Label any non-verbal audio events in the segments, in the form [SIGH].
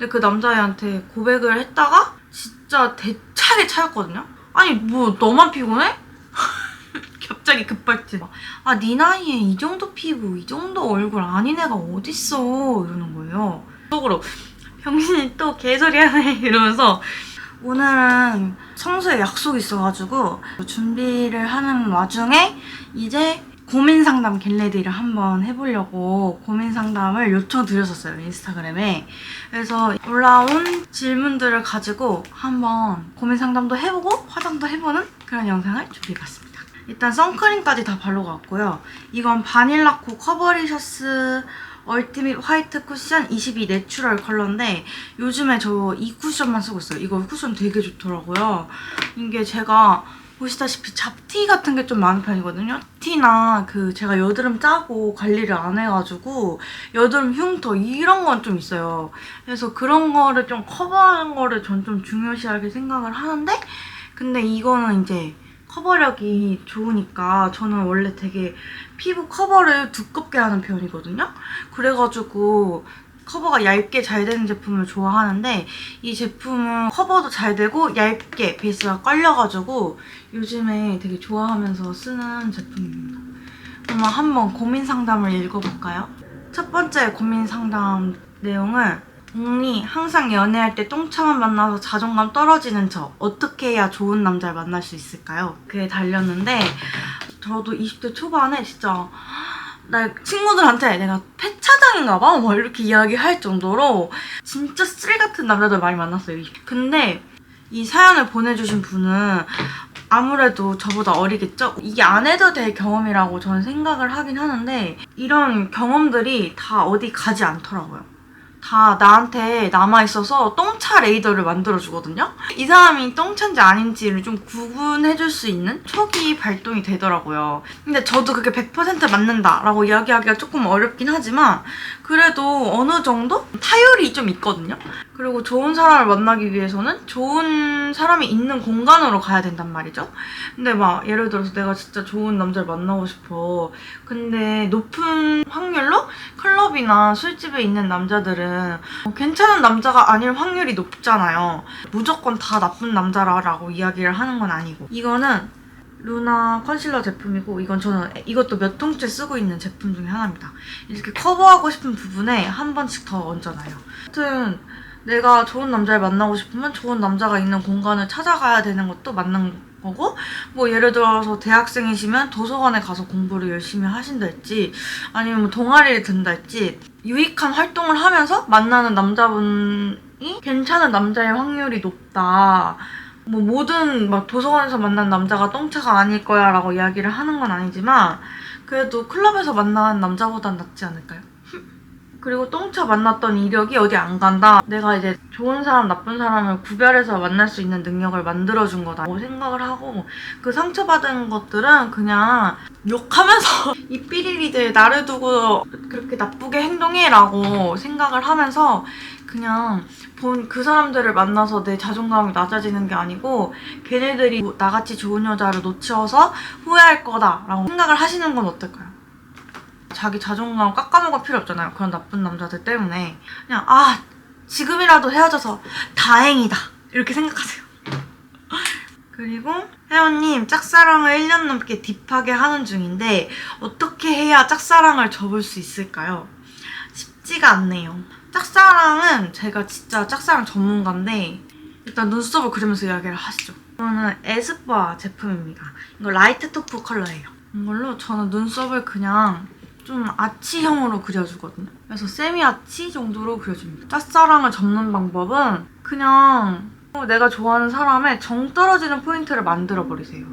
근데 그 남자애한테 고백을 했다가 진짜 대차게 차였거든요. 아니 뭐 너만 피곤해? [LAUGHS] 갑자기 급발진. 아, 네 나이에 이 정도 피부, 이 정도 얼굴 아닌 애가 어딨어. 이러는 거예요. 속으로 병신이 또 개소리 하네. [LAUGHS] 이러면서 오늘은 청소에 약속이 있어가지고 준비를 하는 와중에 이제 고민 상담 겟레디를 한번 해보려고 고민 상담을 요청드렸었어요 인스타그램에. 그래서 올라온 질문들을 가지고 한번 고민 상담도 해보고 화장도 해보는 그런 영상을 준비해봤습니다. 일단 선크림까지 다 바르고 왔고요. 이건 바닐라코 커버리셔스 얼티밋 화이트 쿠션 22 내추럴 컬러인데 요즘에 저 이 쿠션만 쓰고 있어요. 이거 쿠션 되게 좋더라고요. 이게 제가 보시다시피 잡티 같은 게 좀 많은 편이거든요. 티나 그 제가 여드름 짜고 관리를 안 해가지고 여드름 흉터 이런 건 좀 있어요. 그래서 그런 거를 좀 커버하는 거를 전 좀 중요시하게 생각을 하는데 근데 이거는 이제 커버력이 좋으니까 저는 원래 되게 피부 커버를 두껍게 하는 편이거든요. 그래가지고 커버가 얇게 잘 되는 제품을 좋아하는데 이 제품은 커버도 잘 되고 얇게 베이스가 깔려가지고 요즘에 되게 좋아하면서 쓰는 제품입니다. 그러면 한번 고민 상담을 읽어볼까요? 첫 번째 고민 상담 내용은 언니 항상 연애할 때 똥차만 만나서 자존감 떨어지는 저 어떻게 해야 좋은 남자를 만날 수 있을까요? 그게 달렸는데 저도 20대 초반에 진짜 나 친구들한테 내가 폐차장인가 봐? 뭐 이렇게 이야기할 정도로 진짜 쓰레 같은 남자들 많이 만났어요. 근데 이 사연을 보내주신 분은 아무래도 저보다 어리겠죠? 이게 안 해도 될 경험이라고 저는 생각을 하긴 하는데 이런 경험들이 다 어디 가지 않더라고요. 다 나한테 남아있어서 똥차 레이더를 만들어주거든요? 이 사람이 똥차인지 아닌지를 좀 구분해줄 수 있는 촉이 발동이 되더라고요. 근데 저도 그게 100% 맞는다라고 이야기하기가 조금 어렵긴 하지만 그래도 어느 정도 타율이 좀 있거든요? 그리고 좋은 사람을 만나기 위해서는 좋은 사람이 있는 공간으로 가야 된단 말이죠. 근데 막 예를 들어서 내가 진짜 좋은 남자를 만나고 싶어. 근데 높은 확률로 클럽이나 술집에 있는 남자들은 어, 괜찮은 남자가 아닐 확률이 높잖아요. 무조건 다 나쁜 남자라고 이야기를 하는 건 아니고. 이거는 루나 컨실러 제품이고 이건 저는 이것도 몇 통째 쓰고 있는 제품 중에 하나입니다. 이렇게 커버하고 싶은 부분에 한 번씩 더 얹어놔요. 아무튼 내가 좋은 남자를 만나고 싶으면 좋은 남자가 있는 공간을 찾아가야 되는 것도 맞는 거고 뭐 예를 들어서 대학생이시면 도서관에 가서 공부를 열심히 하신달지 아니면 뭐 동아리를 든달지 유익한 활동을 하면서 만나는 남자분이 괜찮은 남자의 확률이 높다. 뭐 모든 막 도서관에서 만난 남자가 똥차가 아닐 거야 라고 이야기를 하는 건 아니지만 그래도 클럽에서 만난 남자보단 낫지 않을까요? 그리고 똥차 만났던 이력이 어디 안 간다. 내가 이제 좋은 사람, 나쁜 사람을 구별해서 만날 수 있는 능력을 만들어준 거다라고 생각을 하고 그 상처받은 것들은 그냥 욕하면서 [LAUGHS] 이 삐리리들 나를 두고 그렇게 나쁘게 행동해라고 생각을 하면서 그냥 본 그 사람들을 만나서 내 자존감이 낮아지는 게 아니고 걔네들이 뭐 나같이 좋은 여자를 놓쳐서 후회할 거다라고 생각을 하시는 건 어떨까요? 자기 자존감 깎아먹을 필요 없잖아요. 그런 나쁜 남자들 때문에. 그냥, 아, 지금이라도 헤어져서 다행이다. 이렇게 생각하세요. [LAUGHS] 그리고 혜원님 짝사랑을 1년 넘게 딥하게 하는 중인데 어떻게 해야 짝사랑을 접을 수 있을까요? 쉽지가 않네요. 짝사랑은 제가 진짜 짝사랑 전문가인데 일단 눈썹을 그리면서 이야기를 하시죠. 이거는 에스쁘아 제품입니다. 이거 라이트 토프 컬러예요. 이걸로 저는 눈썹을 그냥 좀 아치형으로 그려주거든요. 그래서 세미 아치 정도로 그려줍니다. 짝사랑을 접는 방법은 그냥 내가 좋아하는 사람의 정 떨어지는 포인트를 만들어 버리세요.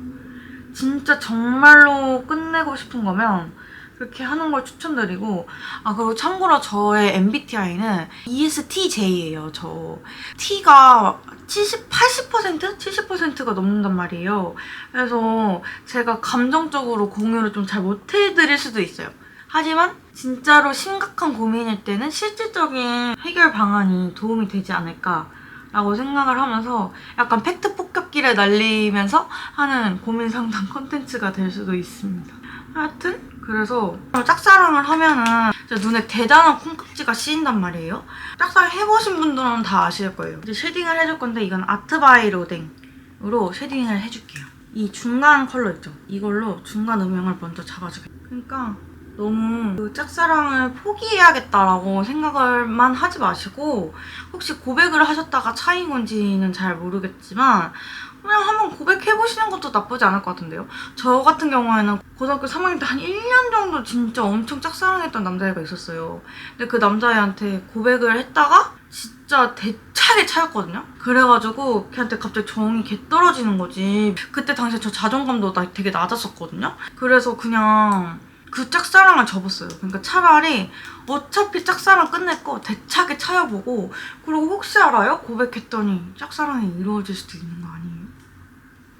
진짜 정말로 끝내고 싶은 거면 그렇게 하는 걸 추천드리고 아 그리고 참고로 저의 MBTI는 ESTJ예요. 저 T가 70, 80%? 70%가 넘는단 말이에요. 그래서 제가 감정적으로 공유를 좀 잘 못해드릴 수도 있어요. 하지만 진짜로 심각한 고민일 때는 실질적인 해결 방안이 도움이 되지 않을까 라고 생각을 하면서 약간 팩트 폭격기를 날리면서 하는 고민 상담 [LAUGHS] 콘텐츠가 될 수도 있습니다. 하여튼 그래서 짝사랑을 하면은 눈에 대단한 콩깍지가 씌인단 말이에요. 짝사랑 해보신 분들은 다 아실 거예요. 이제 쉐딩을 해줄 건데 이건 아트바이 로댕으로 쉐딩을 해줄게요. 이 중간 컬러 있죠? 이걸로 중간 음영을 먼저 잡아주게. 그러니까 너무 그 짝사랑을 포기해야겠다라고 생각을만 하지 마시고 혹시 고백을 하셨다가 차인 건지는 잘 모르겠지만 그냥 한번 고백해보시는 것도 나쁘지 않을 것 같은데요. 저 같은 경우에는 고등학교 3학년 때 한 1년 정도 진짜 엄청 짝사랑했던 남자애가 있었어요. 근데 그 남자애한테 고백을 했다가 진짜 대차게 차였거든요. 그래가지고 걔한테 갑자기 정이 개 떨어지는 거지. 그때 당시에 저 자존감도 나 되게 낮았었거든요. 그래서 그냥 그 짝사랑을 접었어요. 그러니까 차라리 어차피 짝사랑 끝낼 거 대차게 차여보고 그리고 혹시 알아요? 고백했더니 짝사랑이 이루어질 수도 있는 거 아니에요?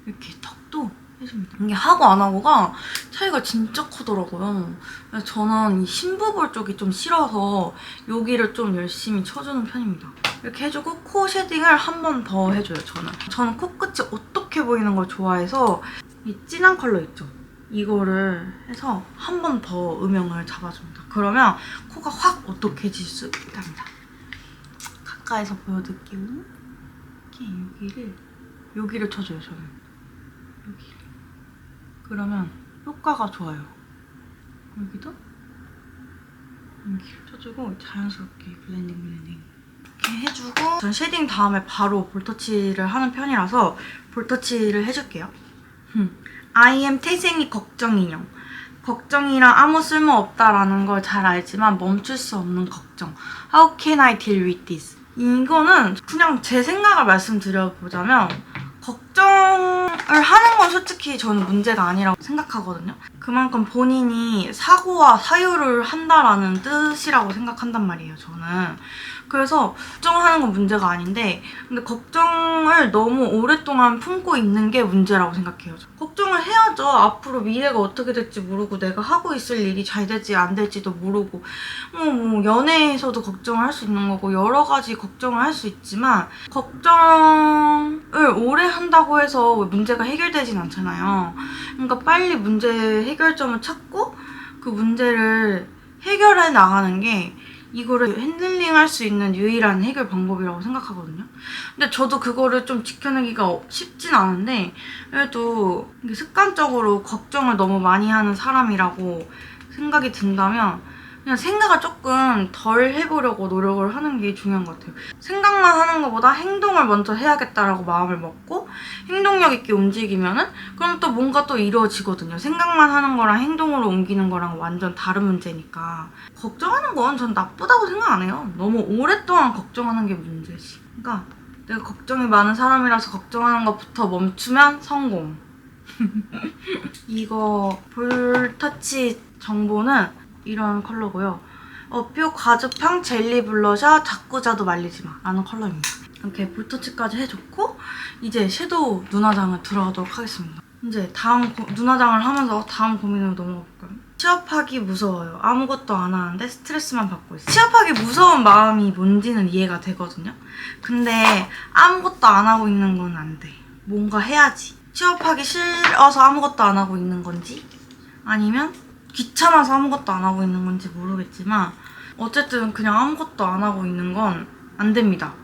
이렇게 턱도 해줍니다. 이게 하고 안 하고가 차이가 진짜 크더라고요. 저는 이 신부볼 쪽이 좀 싫어서 여기를 좀 열심히 쳐주는 편입니다. 이렇게 해주고 코 쉐딩을 한 번 더 해줘요, 저는. 저는 코끝이 어떻게 보이는 걸 좋아해서 이 진한 컬러 있죠? 이거를 해서 한 번 더 음영을 잡아줍니다. 그러면 코가 확 어떻게질 수 있답니다. 가까이서 보여드릴게요. 이렇게 여기를 여기를 쳐줘요, 저는. 여기. 그러면 효과가 좋아요. 여기도 여기를 쳐주고 자연스럽게 블렌딩 블렌딩 이렇게 해주고 전 쉐딩 다음에 바로 볼터치를 하는 편이라서 볼터치를 해줄게요. I am 태생이 걱정 인형. 걱정이랑 아무 쓸모 없다라는 걸 잘 알지만 멈출 수 없는 걱정. How can I deal with this? 이거는 그냥 제 생각을 말씀드려보자면 걱정을 하는 건 솔직히 저는 문제가 아니라고 생각하거든요. 그만큼 본인이 사고와 사유를 한다라는 뜻이라고 생각한단 말이에요, 저는. 그래서 걱정하는 건 문제가 아닌데 근데 걱정을 너무 오랫동안 품고 있는 게 문제라고 생각해요. 걱정을 해야죠. 앞으로 미래가 어떻게 될지 모르고 내가 하고 있을 일이 잘 될지 안 될지도 모르고 뭐, 뭐 연애에서도 걱정을 할 수 있는 거고 여러 가지 걱정을 할 수 있지만 걱정을 오래 한다고 해서 문제가 해결되진 않잖아요. 그러니까 빨리 문제 해결점을 찾고 그 문제를 해결해 나가는 게 이거를 핸들링 할 수 있는 유일한 해결 방법이라고 생각하거든요. 근데 저도 그거를 좀 지켜내기가 어- 쉽진 않은데 그래도 습관적으로 걱정을 너무 많이 하는 사람이라고 생각이 든다면 그냥 생각을 조금 덜 해보려고 노력을 하는 게 중요한 것 같아요. 생각만 하는 것보다 행동을 먼저 해야겠다라고 마음을 먹고 행동력 있게 움직이면은 그럼 또 뭔가 또 이루어지거든요. 생각만 하는 거랑 행동으로 옮기는 거랑 완전 다른 문제니까 걱정하는 건 전 나쁘다고 생각 안 해요. 너무 오랫동안 걱정하는 게 문제지. 그러니까 내가 걱정이 많은 사람이라서 걱정하는 것부터 멈추면 성공. [LAUGHS] 이거 볼터치 정보는 이런 컬러고요. 어뷰 과즙향 젤리 블러셔 자꾸 자도 말리지 마 라는 컬러입니다. 이렇게 볼터치까지 해줬고 이제 섀도우 눈화장을 들어가도록 하겠습니다. 이제 다음 고- 눈화장을 하면서 다음 고민으로 넘어가 볼까요? 취업하기 무서워요. 아무것도 안 하는데 스트레스만 받고 있어요. 취업하기 무서운 마음이 뭔지는 이해가 되거든요. 근데 아무것도 안 하고 있는 건 안 돼. 뭔가 해야지. 취업하기 싫어서 아무것도 안 하고 있는 건지 아니면 귀찮아서 아무것도 안 하고 있는 건지 모르겠지만 어쨌든 그냥 아무것도 안 하고 있는 건 안 됩니다.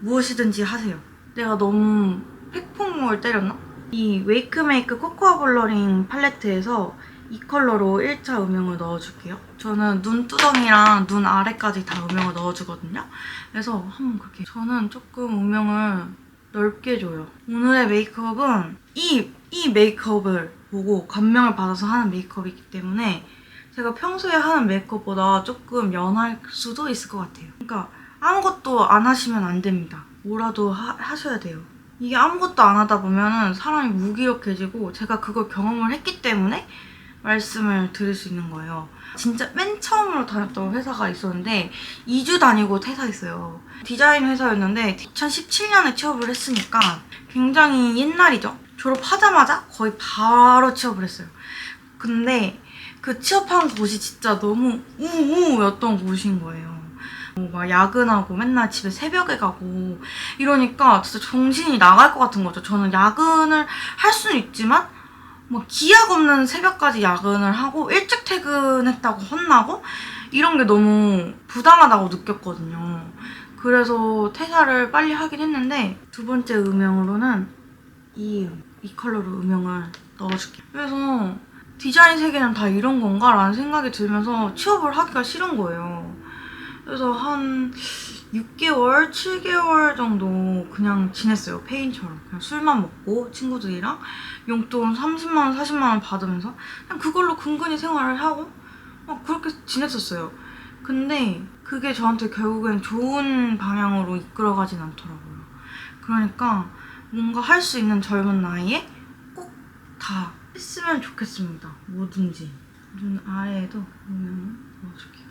무엇이든지 하세요. 내가 너무 팩폭을 때렸나? 이 웨이크메이크 코코아 블러링 팔레트에서 이 컬러로 1차 음영을 넣어줄게요. 저는 눈두덩이랑 눈 아래까지 다 음영을 넣어주거든요. 그래서 한번 그렇게 저는 조금 음영을 넓게 줘요. 오늘의 메이크업은 이, 이 메이크업을 보고 감명을 받아서 하는 메이크업이기 때문에 제가 평소에 하는 메이크업보다 조금 연할 수도 있을 것 같아요. 그러니까 아무것도 안 하시면 안 됩니다. 뭐라도 하, 하셔야 돼요. 이게 아무것도 안 하다 보면은 사람이 무기력해지고 제가 그걸 경험을 했기 때문에 말씀을 드릴 수 있는 거예요. 진짜 맨 처음으로 다녔던 회사가 있었는데 2주 다니고 퇴사했어요. 디자인 회사였는데 2017년에 취업을 했으니까 굉장히 옛날이죠. 졸업하자마자 거의 바로 취업을 했어요. 근데 그 취업한 곳이 진짜 너무 우우였던 곳인 거예요. 뭐막 야근하고 맨날 집에 새벽에 가고 이러니까 진짜 정신이 나갈 것 같은 거죠. 저는 야근을 할 수는 있지만 뭐 기약 없는 새벽까지 야근을 하고 일찍 퇴근했다고 혼나고 이런 게 너무 부당하다고 느꼈거든요. 그래서 퇴사를 빨리 하긴 했는데 두 번째 음영으로는 이, 음, 이 컬러로 음영을 넣어줄게요. 그래서 디자인 세계는 다 이런 건가? 라는 생각이 들면서 취업을 하기가 싫은 거예요. 그래서 한 6개월, 7개월 정도 그냥 지냈어요. 페인처럼. 그냥 술만 먹고 친구들이랑 용돈 30만원, 40만원 받으면서 그냥 그걸로 근근히 생활을 하고 막 그렇게 지냈었어요. 근데 그게 저한테 결국엔 좋은 방향으로 이끌어가진 않더라고요. 그러니까 뭔가 할 수 있는 젊은 나이에 꼭 다 했으면 좋겠습니다. 뭐든지. 눈 아래에도 보면 넣어줄게요.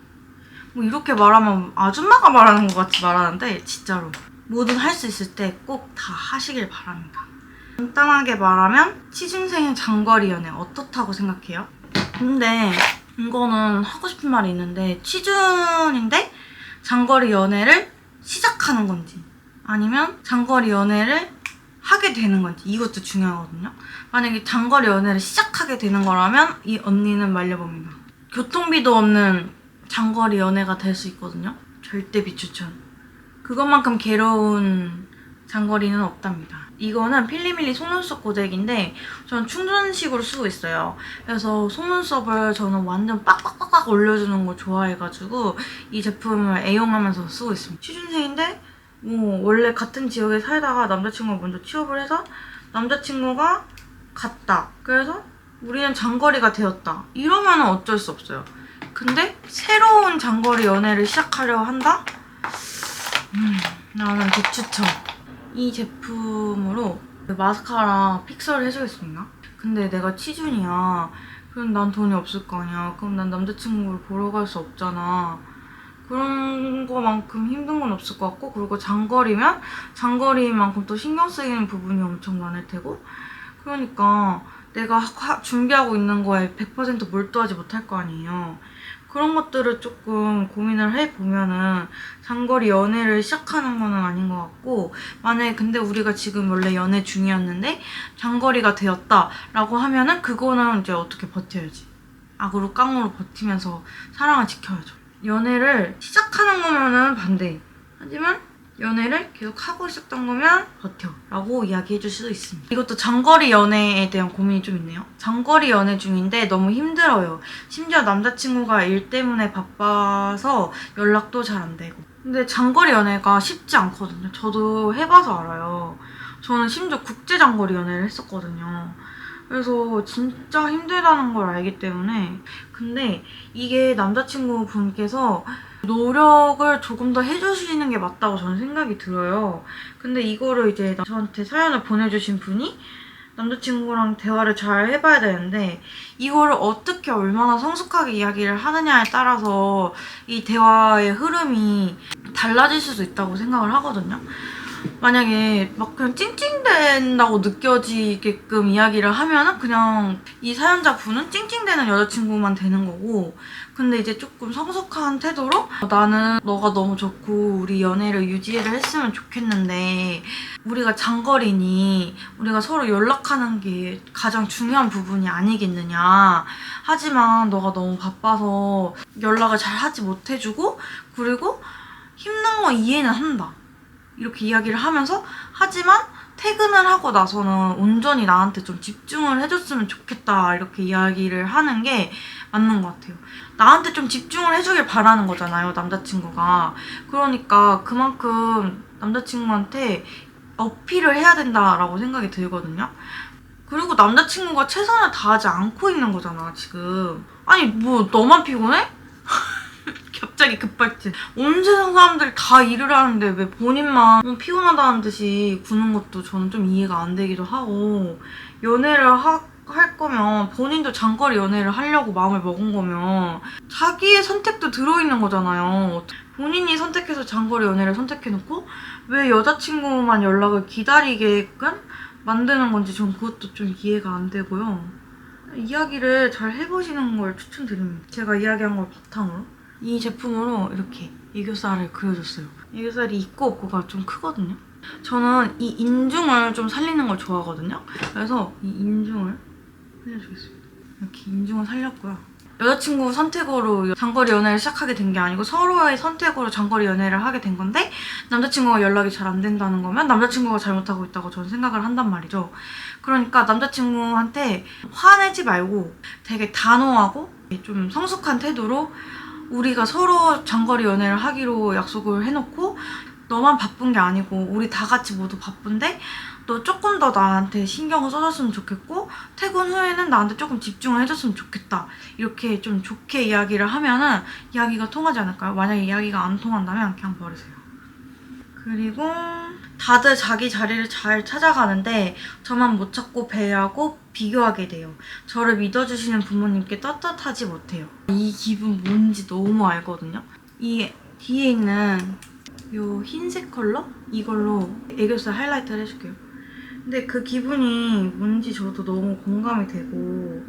뭐 이렇게 말하면 아줌마가 말하는 것 같이 말하는데 진짜로 뭐든 할 수 있을 때 꼭 다 하시길 바랍니다. 간단하게 말하면 취준생의 장거리 연애 어떻다고 생각해요? 근데 이거는 하고 싶은 말이 있는데 취준인데 장거리 연애를 시작하는 건지 아니면 장거리 연애를 하게 되는 건지 이것도 중요하거든요. 만약에 장거리 연애를 시작하게 되는 거라면 이 언니는 말려봅니다. 교통비도 없는 장거리 연애가 될 수 있거든요. 절대 비추천. 그것만큼 괴로운 장거리는 없답니다. 이거는 필리밀리 속눈썹 고데기인데 저는 충전식으로 쓰고 있어요. 그래서 속눈썹을 저는 완전 빡빡빡빡 올려주는 거 좋아해가지고 이 제품을 애용하면서 쓰고 있습니다. 취준생인데 뭐 원래 같은 지역에 살다가 남자친구가 먼저 취업을 해서 남자친구가 갔다. 그래서 우리는 장거리가 되었다. 이러면 어쩔 수 없어요. 근데 새로운 장거리 연애를 시작하려 한다? 음, 나는 비추천. 이 제품으로 마스카라 픽서를 해주겠습니다. 근데 내가 취준이야. 그럼 난 돈이 없을 거 아니야. 그럼 난 남자친구를 보러 갈 수 없잖아. 그런 거만큼 힘든 건 없을 것 같고 그리고 장거리면 장거리만큼 또 신경 쓰이는 부분이 엄청 많을 테고 그러니까 내가 하- 준비하고 있는 거에 100% 몰두하지 못할 거 아니에요. 그런 것들을 조금 고민을 해보면은 장거리 연애를 시작하는 거는 아닌 것 같고 만약에 근데 우리가 지금 원래 연애 중이었는데 장거리가 되었다라고 하면은 그거는 이제 어떻게 버텨야지. 악으로 깡으로 버티면서 사랑을 지켜야죠. 연애를 시작하는 거면은 반대. 하지만 연애를 계속 하고 있었던 거면 버텨. 라고 이야기해 줄 수도 있습니다. 이것도 장거리 연애에 대한 고민이 좀 있네요. 장거리 연애 중인데 너무 힘들어요. 심지어 남자친구가 일 때문에 바빠서 연락도 잘 안 되고. 근데 장거리 연애가 쉽지 않거든요. 저도 해봐서 알아요. 저는 심지어 국제 장거리 연애를 했었거든요. 그래서 진짜 힘들다는 걸 알기 때문에 근데 이게 남자친구 분께서 노력을 조금 더 해주시는 게 맞다고 저는 생각이 들어요. 근데 이거를 이제 저한테 사연을 보내주신 분이 남자친구랑 대화를 잘 해봐야 되는데 이거를 어떻게 얼마나 성숙하게 이야기를 하느냐에 따라서 이 대화의 흐름이 달라질 수도 있다고 생각을 하거든요. 만약에 막 그냥 찡찡댄다고 느껴지게끔 이야기를 하면은 그냥 이 사연자 분은 찡찡대는 여자친구만 되는 거고 근데 이제 조금 성숙한 태도로 나는 너가 너무 좋고 우리 연애를 유지를 했으면 좋겠는데 우리가 장거리니 우리가 서로 연락하는 게 가장 중요한 부분이 아니겠느냐. 하지만 너가 너무 바빠서 연락을 잘 하지 못해주고 그리고 힘든 거 이해는 한다 이렇게 이야기를 하면서 하지만 퇴근을 하고 나서는 온전히 나한테 좀 집중을 해줬으면 좋겠다 이렇게 이야기를 하는 게 맞는 것 같아요. 나한테 좀 집중을 해주길 바라는 거잖아요 남자친구가. 그러니까 그만큼 남자친구한테 어필을 해야 된다라고 생각이 들거든요. 그리고 남자친구가 최선을 다하지 않고 있는 거잖아 지금. 아니 뭐 너만 피곤해? 갑자기 급발진. 온 세상 사람들이 다 일을 하는데 왜 본인만 뭐 피곤하다는 듯이 구는 것도 저는 좀 이해가 안 되기도 하고 연애를 하, 할 거면 본인도 장거리 연애를 하려고 마음을 먹은 거면 자기의 선택도 들어있는 거잖아요. 본인이 선택해서 장거리 연애를 선택해놓고 왜 여자친구만 연락을 기다리게끔 만드는 건지 전 그것도 좀 이해가 안 되고요. 이야기를 잘 해보시는 걸 추천드립니다. 제가 이야기한 걸 바탕으로. 이 제품으로 이렇게 애교살을 그려줬어요. 애교살이 있고 없고가 좀 크거든요. 저는 이 인중을 좀 살리는 걸 좋아하거든요. 그래서 이 인중을 살려주겠습니다. 이렇게 인중을 살렸고요. 여자친구 선택으로 장거리 연애를 시작하게 된 게 아니고 서로의 선택으로 장거리 연애를 하게 된 건데 남자친구가 연락이 잘 안 된다는 거면 남자친구가 잘못하고 있다고 저는 생각을 한단 말이죠. 그러니까 남자친구한테 화내지 말고 되게 단호하고 좀 성숙한 태도로 우리가 서로 장거리 연애를 하기로 약속을 해놓고 너만 바쁜 게 아니고 우리 다 같이 모두 바쁜데 너 조금 더 나한테 신경을 써줬으면 좋겠고 퇴근 후에는 나한테 조금 집중을 해줬으면 좋겠다 이렇게 좀 좋게 이야기를 하면은 이야기가 통하지 않을까요? 만약에 이야기가 안 통한다면 그냥 버리세요. 그리고 다들 자기 자리를 잘 찾아가는데 저만 못 찾고 배회하고 비교하게 돼요. 저를 믿어주시는 부모님께 떳떳하지 못해요. 이 기분 뭔지 너무 알거든요. 이 뒤에 있는 요 흰색 컬러? 이걸로 애교살 하이라이트를 해줄게요. 근데 그 기분이 뭔지 저도 너무 공감이 되고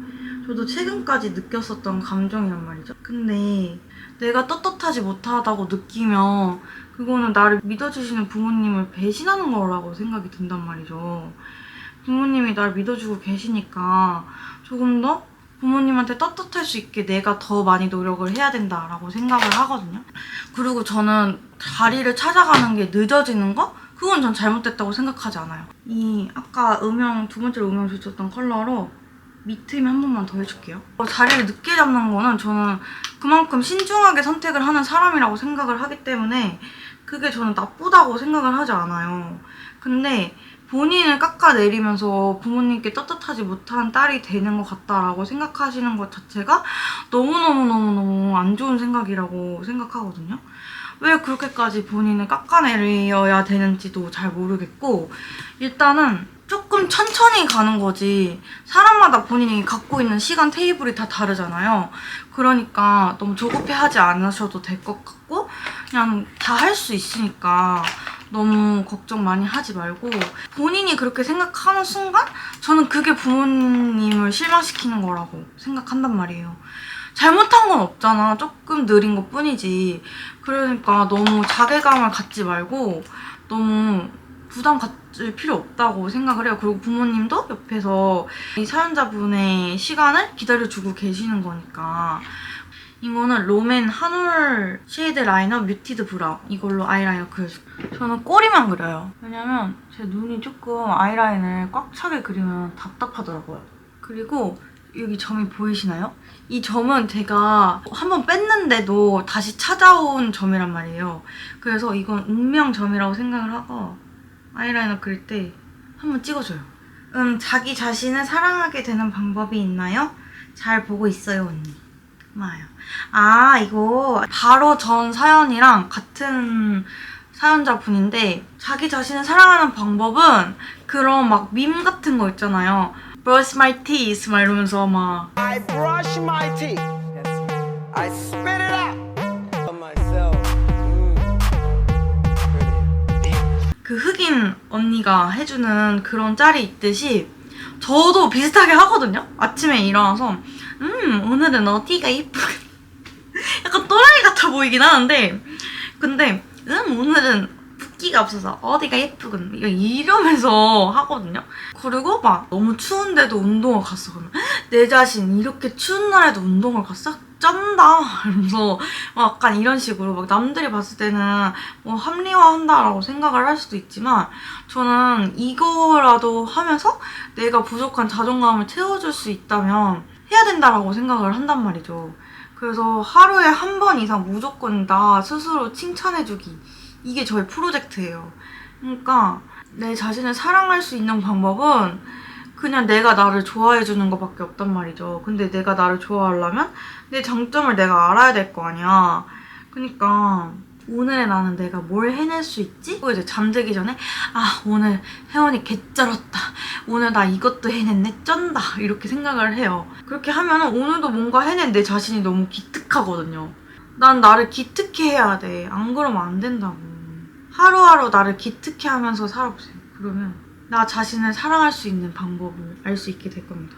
저도 최근까지 느꼈었던 감정이란 말이죠. 근데 내가 떳떳하지 못하다고 느끼면 그거는 나를 믿어주시는 부모님을 배신하는 거라고 생각이 든단 말이죠. 부모님이 날 믿어주고 계시니까 조금 더 부모님한테 떳떳할 수 있게 내가 더 많이 노력을 해야 된다라고 생각을 하거든요. 그리고 저는 자리를 찾아가는 게 늦어지는 거? 그건 전 잘못됐다고 생각하지 않아요. 이 아까 음영 두 번째로 음영 주셨던 컬러로 밑트임 한 번만 더 해줄게요. 어, 자리를 늦게 잡는 거는 저는 그만큼 신중하게 선택을 하는 사람이라고 생각을 하기 때문에 그게 저는 나쁘다고 생각을 하지 않아요. 근데 본인을 깎아내리면서 부모님께 떳떳하지 못한 딸이 되는 것 같다라고 생각하시는 것 자체가 너무너무너무너무 안 좋은 생각이라고 생각하거든요. 왜 그렇게까지 본인을 깎아내려야 되는지도 잘 모르겠고 일단은 조금 천천히 가는 거지 사람마다 본인이 갖고 있는 시간 테이블이 다 다르잖아요. 그러니까 너무 조급해 하지 않으셔도 될 것 같고 그냥 다 할 수 있으니까 너무 걱정 많이 하지 말고 본인이 그렇게 생각하는 순간 저는 그게 부모님을 실망시키는 거라고 생각한단 말이에요. 잘못한 건 없잖아. 조금 느린 것 뿐이지. 그러니까 너무 자괴감을 갖지 말고 너무 부담 갖을 필요 없다고 생각을 해요. 그리고 부모님도 옆에서 이 사연자분의 시간을 기다려주고 계시는 거니까. 이거는 롬앤 한올 쉐이드 라이너 뮤티드 브라운 이걸로 아이라이너 그려줄게요. 저는 꼬리만 그려요. 왜냐면 제 눈이 조금 아이라인을 꽉 차게 그리면 답답하더라고요. 그리고 여기 점이 보이시나요? 이 점은 제가 한번 뺐는데도 다시 찾아온 점이란 말이에요. 그래서 이건 운명점이라고 생각을 하고 아이라이너 그릴 때 한번 찍어줘요. 음, 자기 자신을 사랑하게 되는 방법이 있나요? 잘 보고 있어요, 언니. 고마워요. 아, 이거 바로 전 사연이랑 같은 사연자분인데 자기 자신을 사랑하는 방법은 그런 막 밈 같은 거 있잖아요. brush my teeth 막 이러면서 막 I brush my teeth. I spit it out 그 흑인 언니가 해주는 그런 짤이 있듯이 저도 비슷하게 하거든요. 아침에 일어나서 음 오늘은 어디가 이쁘 [LAUGHS] 약간 또라이 같아 보이긴 하는데 근데 음 오늘은 붓기가 없어서 어디가 예쁘군 이러면서 하거든요. 그리고 막 너무 추운데도 운동을 갔어 그러면 내 자신 이렇게 추운 날에도 운동을 갔어? 쩐다 이러면서 막 약간 이런 식으로 막 남들이 봤을 때는 뭐 합리화한다라고 생각을 할 수도 있지만 저는 이거라도 하면서 내가 부족한 자존감을 채워줄 수 있다면 해야 된다라고 생각을 한단 말이죠. 그래서 하루에 한 번 이상 무조건 나 스스로 칭찬해주기 이게 저의 프로젝트예요. 그러니까 내 자신을 사랑할 수 있는 방법은 그냥 내가 나를 좋아해 주는 것밖에 없단 말이죠. 근데 내가 나를 좋아하려면 내 장점을 내가 알아야 될 거 아니야. 그러니까 오늘의 나는 내가 뭘 해낼 수 있지? 그리고 이제 잠들기 전에 아 오늘 혜원이 개쩔었다. 오늘 나 이것도 해냈네 쩐다 이렇게 생각을 해요. 그렇게 하면 오늘도 뭔가 해낸 내 자신이 너무 기특하거든요. 난 나를 기특해 해야 돼. 안 그러면 안 된다고. 하루하루 나를 기특해 하면서 살아보세요. 그러면 나 자신을 사랑할 수 있는 방법을 알 수 있게 될 겁니다.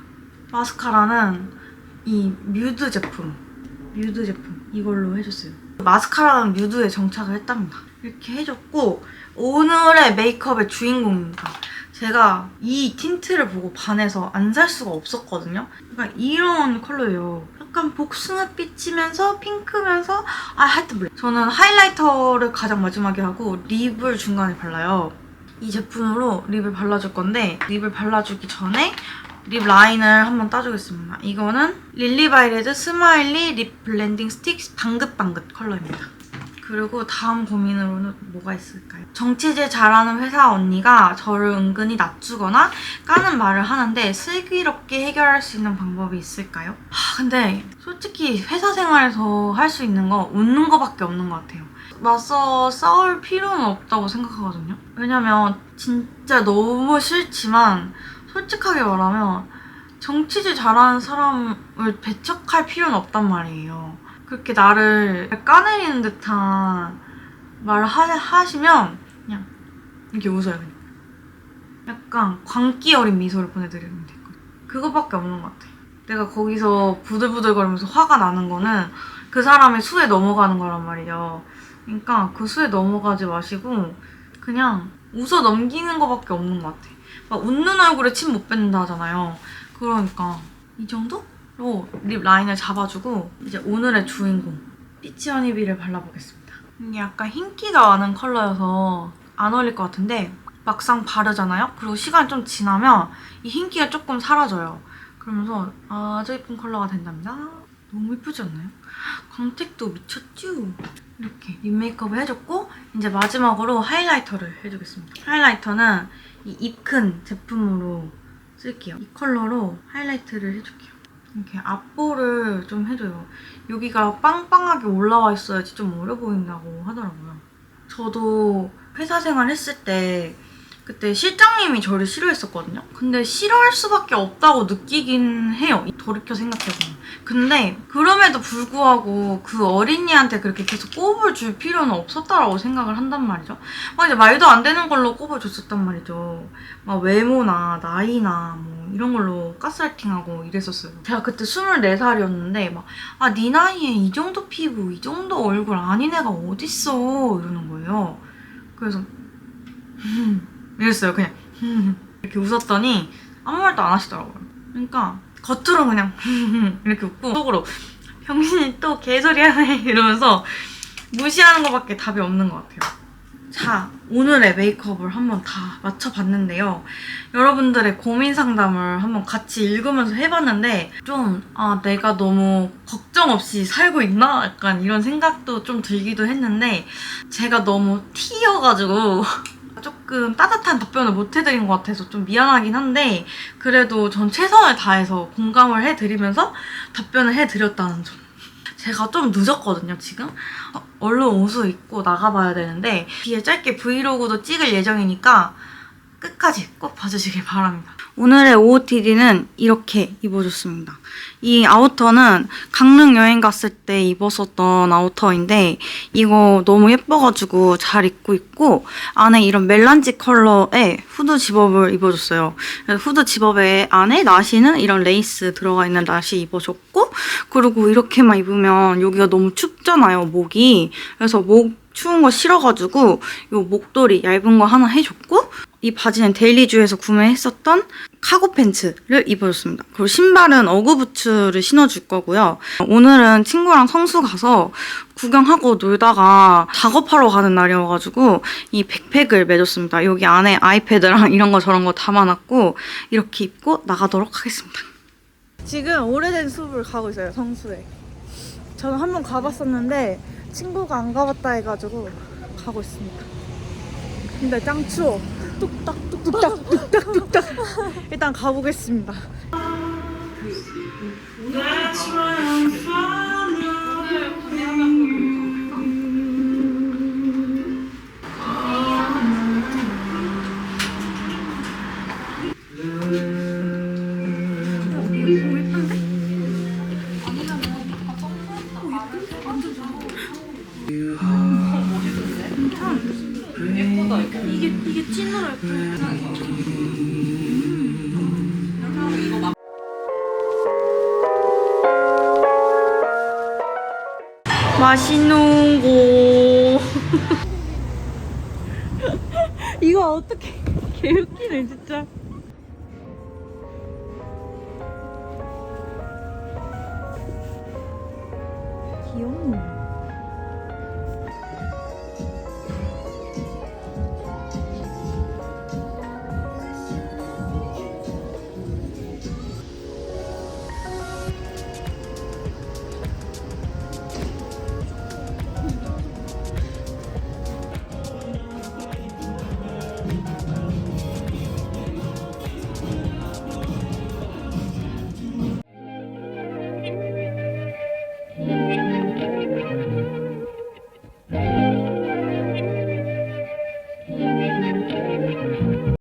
마스카라는 이 뮤드 제품, 뮤드 제품 이걸로 해줬어요. 마스카라는 뮤드에 정착을 했답니다. 이렇게 해줬고 오늘의 메이크업의 주인공입니다. 제가 이 틴트를 보고 반해서 안 살 수가 없었거든요. 그러니까 이런 컬러예요. 약간 복숭아빛이면서 핑크면서 아 하여튼 몰라. 저는 하이라이터를 가장 마지막에 하고 립을 중간에 발라요. 이 제품으로 립을 발라줄 건데 립을 발라주기 전에 립 라인을 한번 따주겠습니다. 이거는 릴리바이레드 스마일리 립 블렌딩 스틱 방긋방긋 컬러입니다. 그리고 다음 고민으로는 뭐가 있을까요? 정치질 잘하는 회사 언니가 저를 은근히 낮추거나 까는 말을 하는데 슬기롭게 해결할 수 있는 방법이 있을까요? 하, 근데 솔직히 회사 생활에서 할 수 있는 거 웃는 거밖에 없는 것 같아요. 맞서 싸울 필요는 없다고 생각하거든요. 왜냐면 진짜 너무 싫지만 솔직하게 말하면 정치질 잘하는 사람을 배척할 필요는 없단 말이에요. 그렇게 나를 까내리는 듯한 말을 하, 하시면 그냥 이렇게 웃어요. 그냥. 약간 광기 어린 미소를 보내드리면 될것 같아요. 그거밖에 없는 것 같아요. 내가 거기서 부들부들거리면서 화가 나는 거는 그 사람의 수에 넘어가는 거란 말이죠. 그러니까 그 수에 넘어가지 마시고 그냥 웃어 넘기는 거밖에 없는 것 같아. 막 웃는 얼굴에 침 못 뱉는다 하잖아요. 그러니까 이 정도로 립 라인을 잡아주고 이제 오늘의 주인공 피치 허니비를 발라보겠습니다. 이게 약간 흰기가 많은 컬러여서 안 어울릴 것 같은데 막상 바르잖아요. 그리고 시간이 좀 지나면 이 흰기가 조금 사라져요. 그러면서 아주 예쁜 컬러가 된답니다. 너무 예쁘지 않나요? 광택도 미쳤죠? 이렇게 립 메이크업을 해줬고 이제 마지막으로 하이라이터를 해주겠습니다. 하이라이터는 이 입큰 제품으로 쓸게요. 이 컬러로 하이라이트를 해줄게요. 이렇게 앞볼을 좀 해줘요. 여기가 빵빵하게 올라와 있어야지 좀 어려 보인다고 하더라고요. 저도 회사 생활 했을 때 그때 실장님이 저를 싫어했었거든요. 근데 싫어할 수밖에 없다고 느끼긴 해요. 돌이켜 생각해보면. 근데 그럼에도 불구하고 그 어린이한테 그렇게 계속 꼽을 줄 필요는 없었다라고 생각을 한단 말이죠. 막 이제 말도 안 되는 걸로 꼽을 줬었단 말이죠. 막 외모나 나이나 뭐 이런 걸로 가스라이팅하고 이랬었어요. 제가 그때 24살이었는데 막 아, 네 나이에 이 정도 피부, 이 정도 얼굴 아닌 애가 어딨어 이러는 거예요. 그래서 이랬어요. 그냥 이렇게 웃었더니 아무 말도 안 하시더라고요. 그러니까 겉으로 그냥 이렇게 웃고 속으로 병신이 또 개소리 하네 이러면서 무시하는 것밖에 답이 없는 것 같아요. 자, 오늘의 메이크업을 한번 다 맞춰봤는데요. 여러분들의 고민 상담을 한번 같이 읽으면서 해봤는데, 좀, 아, 내가 너무 걱정 없이 살고 있나? 약간 이런 생각도 좀 들기도 했는데, 제가 너무 T여가지고, [LAUGHS] 조금 따뜻한 답변을 못 해드린 것 같아서 좀 미안하긴 한데, 그래도 전 최선을 다해서 공감을 해드리면서 답변을 해드렸다는 점. 제가 좀 늦었거든요, 지금. 어, 얼른 옷을 입고 나가봐야 되는데 뒤에 짧게 브이로그도 찍을 예정이니까 끝까지 꼭 봐주시길 바랍니다. 오늘의 OOTD는 이렇게 입어줬습니다. 이 아우터는 강릉 여행 갔을 때 입었었던 아우터인데 이거 너무 예뻐가지고 잘 입고 있고 안에 이런 멜란지 컬러의 후드 집업을 입어줬어요. 후드 집업에 안에 나시는 이런 레이스 들어가 있는 나시 입어줬고 그리고 이렇게만 입으면 여기가 너무 춥잖아요 목이 그래서 목 추운 거 싫어가지고 이 목도리 얇은 거 하나 해줬고 이 바지는 데일리주에서 구매했었던 카고 팬츠를 입어줬습니다. 그리고 신발은 어그부츠를 신어줄 거고요. 오늘은 친구랑 성수 가서 구경하고 놀다가 작업하러 가는 날이어가지고 이 백팩을 매줬습니다. 여기 안에 아이패드랑 이런 거 저런 거 담아놨고 이렇게 입고 나가도록 하겠습니다. 지금 오래된 숲을 가고 있어요, 성수에. 저는 한 번 가봤었는데 친구가 안 가봤다 해가지고 가고 있습니다. 근데 짱 추워. 뚝딱 뚝뚝딱 뚝딱 뚝딱. 일단 가보겠습니다. 이거 어떻게? [LAUGHS] 개웃기네 진짜